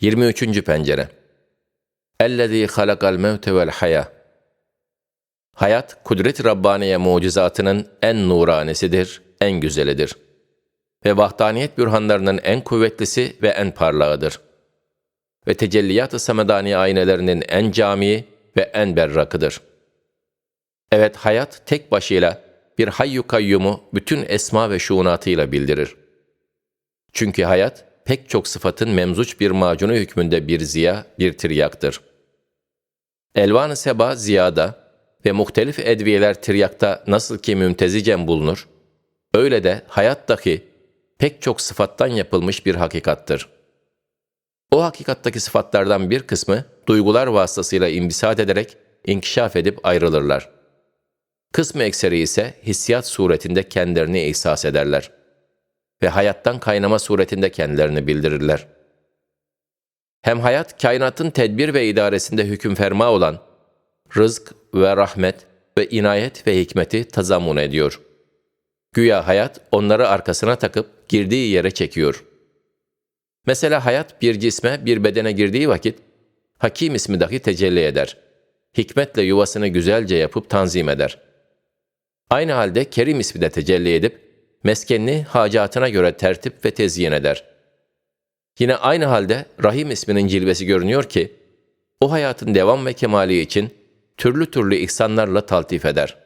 23. pencere. Ellezî halakal mevte vel haya. Hayat, kudret-i Rabbaniye mucizatının en nuranesidir, en güzelidir. Ve vahdaniyet bürhanlarının en kuvvetlisi ve en parlağıdır. Ve tecelliyat-ı samedani aynelerinin en camii ve en berrakıdır. Evet, hayat tek başıyla bir hayyu kayyumu bütün esma ve şuunatıyla bildirir. Çünkü hayat, pek çok sıfatın memzuç bir macunu hükmünde bir ziya, bir tiryaktır. Elvan-ı seba ziyada ve muhtelif edviyeler tiryakta nasıl ki mümtezicen bulunur, öyle de hayat pek çok sıfattan yapılmış bir hakikattır. O hakikattaki sıfatlardan bir kısmı duygular vasıtasıyla imbisat ederek inkişaf edip ayrılırlar. Kısmı ekseri ise hissiyat suretinde kendilerini ihsas ederler ve hayattan kaynama suretinde kendilerini bildirirler. Hem hayat, kainatın tedbir ve idaresinde hüküm ferma olan rızk ve rahmet ve inayet ve hikmeti tazammun ediyor. Güya hayat onları arkasına takıp girdiği yere çekiyor. Mesela hayat bir cisme, bir bedene girdiği vakit Hakim ismi dahi tecelli eder. Hikmetle yuvasını güzelce yapıp tanzim eder. Aynı halde Kerim ismi de tecelli edip meskenini hacatına göre tertip ve tezyin eder. Yine aynı halde Rahim isminin cilvesi görünüyor ki, o hayatın devam ve kemali için türlü türlü ihsanlarla taltif eder.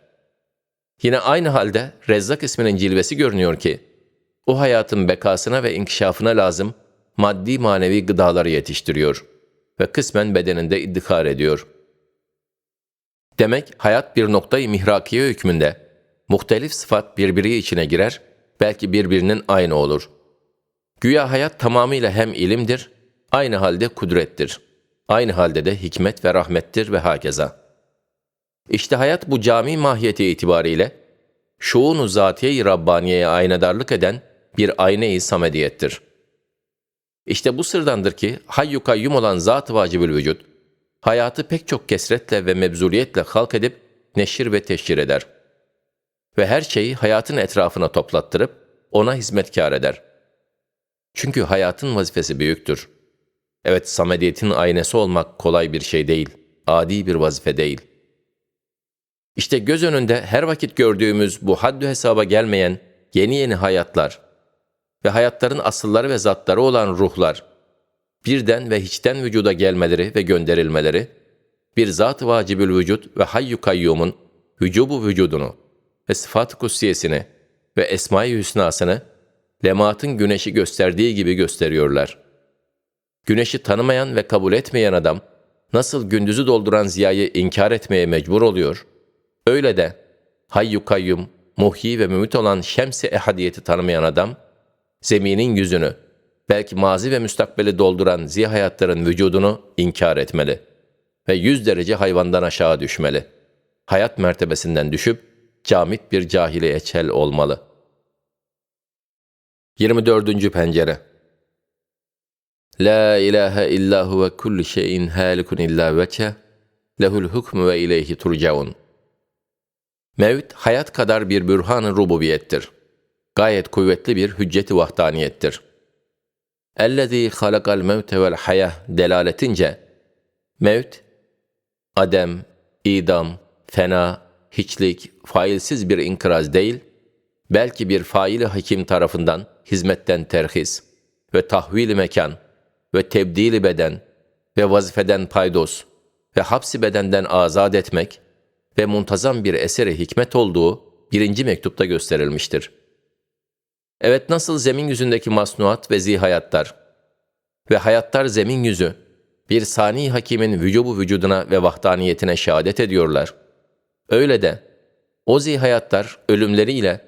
Yine aynı halde Rezzak isminin cilvesi görünüyor ki, o hayatın bekasına ve inkişafına lazım maddi manevi gıdaları yetiştiriyor ve kısmen bedeninde iddihar ediyor. Demek hayat bir noktayı mihrakiye hükmünde, muhtelif sıfat birbiri içine girer, belki birbirinin aynı olur. Güya hayat tamamıyla hem ilimdir, aynı halde kudrettir. Aynı halde de hikmet ve rahmettir ve hakeza. İşte hayat bu cami mahiyeti itibariyle, şuunu zatiye-i Rabbaniye'ye aynadarlık eden bir ayne-i samediyettir. İşte bu sırdandır ki hayyu kayyum olan zat-ı vacibül vücut, hayatı pek çok kesretle ve mebzuliyetle halk edip neşir ve teşhir eder. Ve her şeyi hayatın etrafına toplattırıp ona hizmetkar eder. Çünkü hayatın vazifesi büyüktür. Evet, samediyetin aynesi olmak kolay bir şey değil, adi bir vazife değil. İşte göz önünde her vakit gördüğümüz bu haddü hesaba gelmeyen yeni yeni hayatlar ve hayatların asılları ve zatları olan ruhlar, birden ve hiçten vücuda gelmeleri ve gönderilmeleri, bir zat-ı vacibül vücut ve hayyu kayyumun vücubu vücudunu ve sıfat-ı kutsiyesini ve esma-i hüsnasını lematın güneşi gösterdiği gibi gösteriyorlar. Güneşi tanımayan ve kabul etmeyen adam, nasıl gündüzü dolduran ziyayı inkar etmeye mecbur oluyor, öyle de hayyu kayyum, muhyi ve mümit olan şems-i ehadiyeti tanımayan adam, zeminin yüzünü, belki mazi ve müstakbeli dolduran zihayatların vücudunu inkar etmeli ve yüz derece hayvandan aşağı düşmeli. Hayat mertebesinden düşüp camit bir cahile eçel olmalı. 24. pencere La ilahe illa huve kulli şeyin halikun illa veçe, lehul hukmu ve ileyhi turcaun. Mevt, hayat kadar bir bürhan-ı rububiyettir. Gayet kuvvetli bir hücceti vahdaniyettir. Ellezî halakal mevte vel hayah delaletince, mevt, adem, idam, fena, hiçlik, failsiz bir inkıraz değil, belki bir faili hakim tarafından hizmetten terhis ve tahvili mekan ve tebdili beden ve vazifeden paydos ve hapsi bedenden azat etmek ve muntazam bir eseri hikmet olduğu birinci mektupta gösterilmiştir. Evet nasıl zemin yüzündeki masnuat ve zihayatlar ve hayatlar zemin yüzü bir sani hakimin vücubu vücuduna ve vahdaniyetine şehadet ediyorlar. Öyle de o zihayatlar ölümleriyle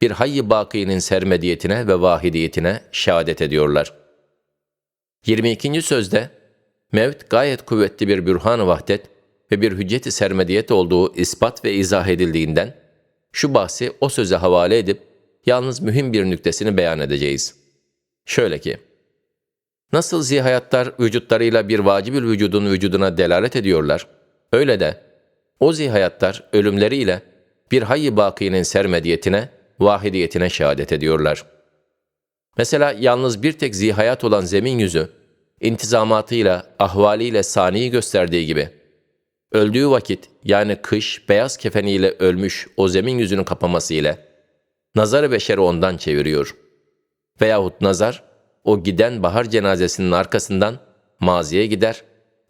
bir hayy-i bakinin sermediyetine ve vahidiyetine şehadet ediyorlar. 22. sözde mevt gayet kuvvetli bir bürhan-ı vahdet ve bir hücceti sermediyet olduğu ispat ve izah edildiğinden şu bahsi o söze havale edip yalnız mühim bir nüktesini beyan edeceğiz. Şöyle ki, nasıl zihayatlar vücutlarıyla bir vacibül vücudun vücuduna delalet ediyorlar, öyle de o zihayatlar ölümleriyle bir hayy-i bakinin sermediyetine, vahidiyetine şehadet ediyorlar. Mesela yalnız bir tek zihayat olan zemin yüzü, intizamatıyla, ahvaliyle saniyi gösterdiği gibi, öldüğü vakit yani kış beyaz kefeniyle ölmüş o zemin yüzünü kapaması ile nazarı beşeri ondan çeviriyor. Veyahut nazar o giden bahar cenazesinin arkasından maziye gider,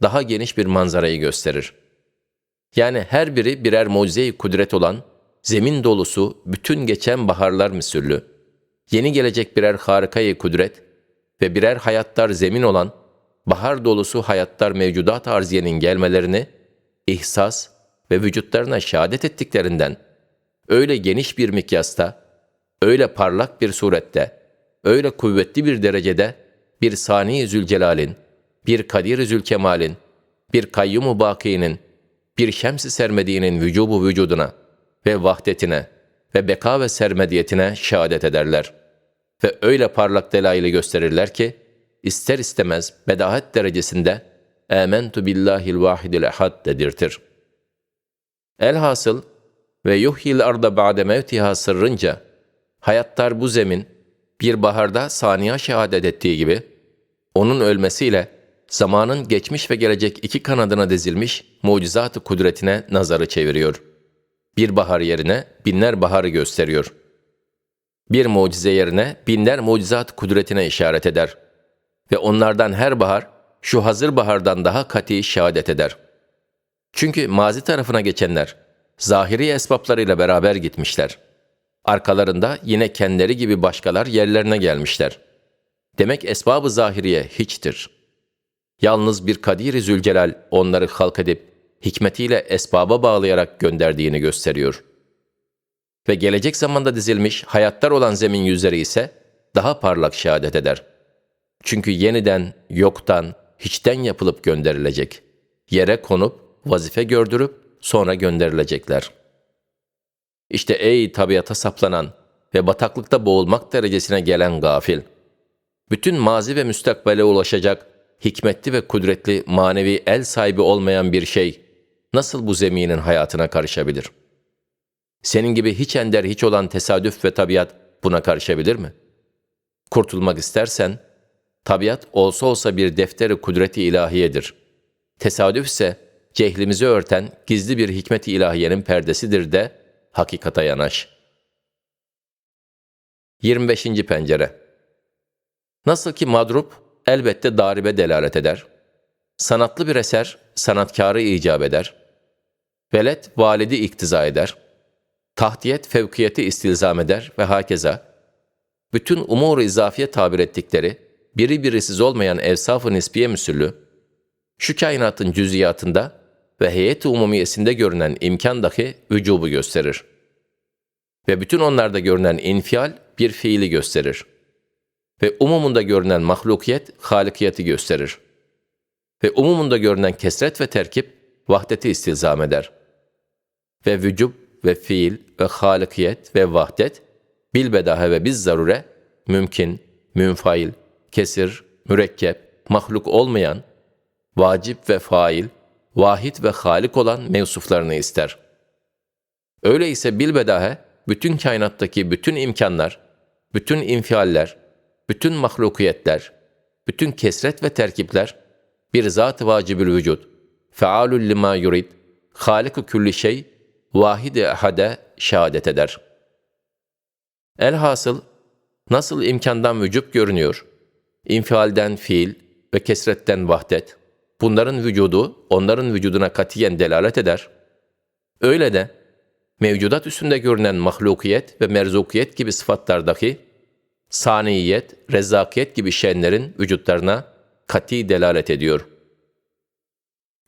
daha geniş bir manzarayı gösterir. Yani her biri birer mucize-i kudret olan, zemin dolusu bütün geçen baharlar misüllü, yeni gelecek birer harikayı kudret ve birer hayatlar zemin olan, bahar dolusu hayatlar mevcudat arziyenin gelmelerini, ihsas ve vücutlarına şehadet ettiklerinden, öyle geniş bir mikyasta, öyle parlak bir surette, öyle kuvvetli bir derecede bir sani Zülcelal'in, bir Kadir Zülkemal'in, bir Kayyum-u Baki'nin, bir Şems-i Sermedi'nin vücubu vücuduna ve vahdetine ve beka ve sermediyetine şehadet ederler. Ve öyle parlak delaili gösterirler ki, ister istemez bedahet derecesinde ''Âmentu billahil vahidil ehad'' dedirtir. Elhasıl ve yuhyil arda ba'de mevtiha sırrınca, hayattar bu zemin, bir baharda saniye şehadet ettiği gibi, onun ölmesiyle zamanın geçmiş ve gelecek iki kanadına dizilmiş mucizat-ı kudretine nazarı çeviriyor. Bir bahar yerine binler baharı gösteriyor. Bir mucize yerine binler mucizat kudretine işaret eder. Ve onlardan her bahar şu hazır bahardan daha kati şehadet eder. Çünkü mazi tarafına geçenler zahiri esbaplarıyla beraber gitmişler. Arkalarında yine kendileri gibi başkalar yerlerine gelmişler. Demek esbabı zahiriye hiçtir.'' Yalnız bir Kadir-i Zülcelal onları halk edip hikmetiyle esbaba bağlayarak gönderdiğini gösteriyor. Ve gelecek zamanda dizilmiş hayatlar olan zemin yüzleri ise daha parlak şehadet eder. Çünkü yeniden, yoktan, hiçten yapılıp gönderilecek. Yere konup, vazife gördürüp sonra gönderilecekler. İşte ey tabiata saplanan ve bataklıkta boğulmak derecesine gelen gafil! Bütün mazi ve müstakbele ulaşacak hikmetli ve kudretli manevi el sahibi olmayan bir şey nasıl bu zeminin hayatına karışabilir? Senin gibi hiç ender hiç olan tesadüf ve tabiat buna karışabilir mi? Kurtulmak istersen, tabiat olsa olsa bir defteri kudreti ilahiyedir. Tesadüf ise cehlimizi örten gizli bir hikmet-i ilahiyenin perdesidir de hakikata yanaş. 25. Pencere Nasıl ki madrup elbette daribe delalet eder. Sanatlı bir eser sanatkarı icap eder. Velet validi iktiza eder. Tahtiyet fevkiyeti istilzam eder ve hakeza. Bütün umur-u izafiye tabir ettikleri, biri birisiz olmayan evsaf-ı nisbiye müsüllü, şu kainatın cüziyatında ve heyet-i umumiyesinde görünen imkan dahi vücubu gösterir. Ve bütün onlarda görünen infial bir fiili gösterir.'' Ve umumunda görünen mahlukiyet halikiyeti gösterir. Ve umumunda görünen kesret ve terkip vahdeti istilzam eder. Ve vücub ve fiil ve halikiyet ve vahdet bilbedahe ve biz zarure mümkün, münfail, kesir, mürekkep, mahluk olmayan, vacip ve fail, vahid ve halik olan mevsuflarını ister. Öyleyse bilbedahe bütün kainattaki bütün imkanlar, bütün infialler, bütün mahlukiyetler, bütün kesret ve terkipler bir zat-ı vacibül vücud, fealül lima yurid, halik külli şey, vahid-i ehade şehadet eder. Elhasıl, nasıl imkandan vücub görünüyor, infialden fiil ve kesretten vahdet, bunların vücudu onların vücuduna katiyen delalet eder. Öyle de, mevcudat üstünde görünen mahlukiyet ve merzukiyet gibi sıfatlardaki saniyet, rezzakiyet gibi şenlerin vücutlarına kati delalet ediyor.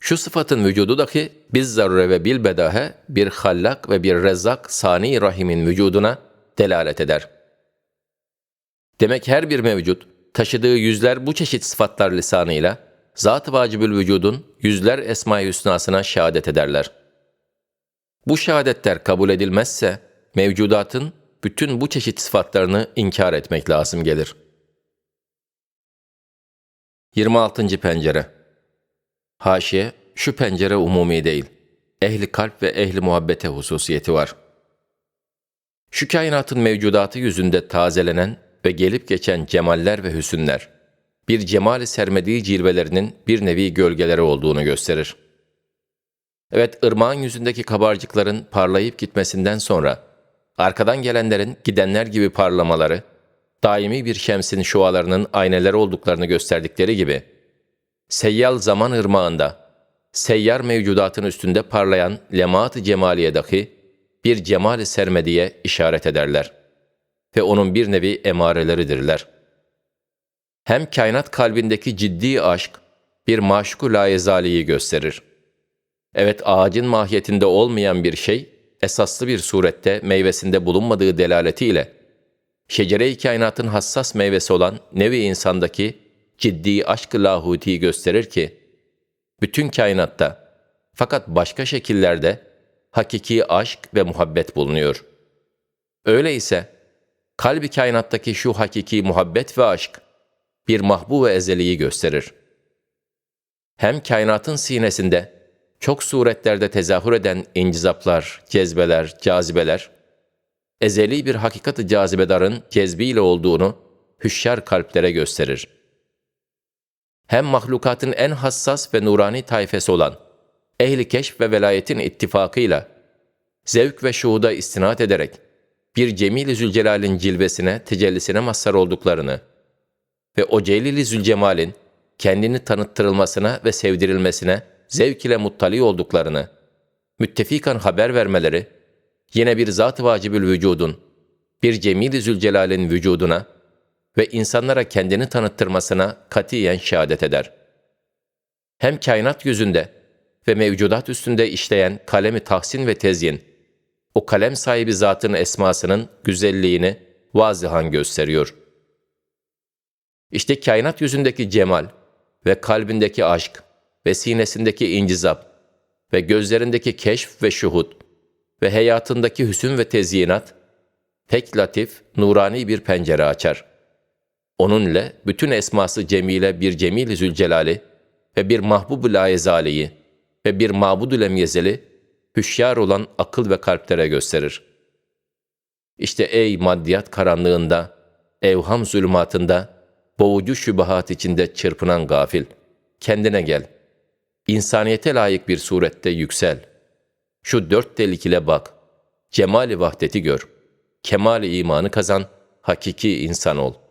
Şu sıfatın vücudu dahi biz zarure ve bil bedahe bir hallak ve bir rezzak sani rahimin vücuduna delalet eder. Demek her bir mevcut taşıdığı yüzler bu çeşit sıfatlar lisanıyla zat-ı vacibül vücudun yüzler esma-i hüsnasına şehadet ederler. Bu şehadetler kabul edilmezse mevcudatın bütün bu çeşit sıfatlarını inkar etmek lazım gelir. 26. Pencere Haşiye, şu pencere umumi değil. Ehli kalp ve ehli muhabbete hususiyeti var. Şu kainatın mevcudatı yüzünde tazelenen ve gelip geçen cemaller ve hüsünler, bir cemal sermediği cilvelerinin bir nevi gölgeleri olduğunu gösterir. Evet, ırmağın yüzündeki kabarcıkların parlayıp gitmesinden sonra, arkadan gelenlerin gidenler gibi parlamaları, daimi bir şemsin şualarının ayneleri olduklarını gösterdikleri gibi, seyyal zaman ırmağında, seyyar mevcudatın üstünde parlayan lemaat-ı cemaliye dahi bir cemal-i sermediye işaret ederler ve onun bir nevi emareleridirler. Hem kainat kalbindeki ciddi aşk bir maşku layezaliyi gösterir. Evet ağacın mahiyetinde olmayan bir şey, esaslı bir surette meyvesinde bulunmadığı delaletiyle, şecere-i kainatın hassas meyvesi olan nevi insandaki ciddi aşk-ı lahutiyi gösterir ki, bütün kainatta fakat başka şekillerde hakiki aşk ve muhabbet bulunuyor. Öyleyse kalbi kainattaki şu hakiki muhabbet ve aşk bir mahbu ve ezeliyi gösterir. Hem kainatın sinesinde çok suretlerde tezahür eden incizaplar, cezbeler, cazibeler, ezeli bir hakikati cazibedarın cezbiyle olduğunu hüşyar kalplere gösterir. Hem mahlukatın en hassas ve nurani tayfesi olan ehli keşf ve velayetin ittifakıyla zevk ve şuhuda istinat ederek bir Cemil-i Zülcelal'in cilvesine, tecellisine mazhar olduklarını ve o Celil-i Zülcemal'in kendini tanıttırılmasına ve sevdirilmesine zevk ile muttali olduklarını, müttefikan haber vermeleri, yine bir zat-ı vacibül vücudun, bir Cemil-i Zülcelal'in vücuduna ve insanlara kendini tanıttırmasına katiyen şehadet eder. Hem kainat yüzünde ve mevcudat üstünde işleyen kalemi tahsin ve tezyin, o kalem sahibi zatın esmasının güzelliğini vazihan gösteriyor. İşte kainat yüzündeki cemal ve kalbindeki aşk ve sinesindeki incizap ve gözlerindeki keşf ve şuhud ve hayatındaki hüsün ve tezyinat pek latif, nurani bir pencere açar. Onunla bütün esması cemile bir cemil-i zülcelali ve bir mahbub-ı layezaliyi ve bir mabud-ü lemyezeli hüşyar olan akıl ve kalplere gösterir. İşte ey maddiyat karanlığında, evham zulümatında, boğucu şübahat içinde çırpınan gafil, kendine gel. İnsaniyete layık bir surette yüksel. Şu dört delik ile bak. Cemali vahdeti gör. Kemali imanı kazan. Hakiki insan ol.''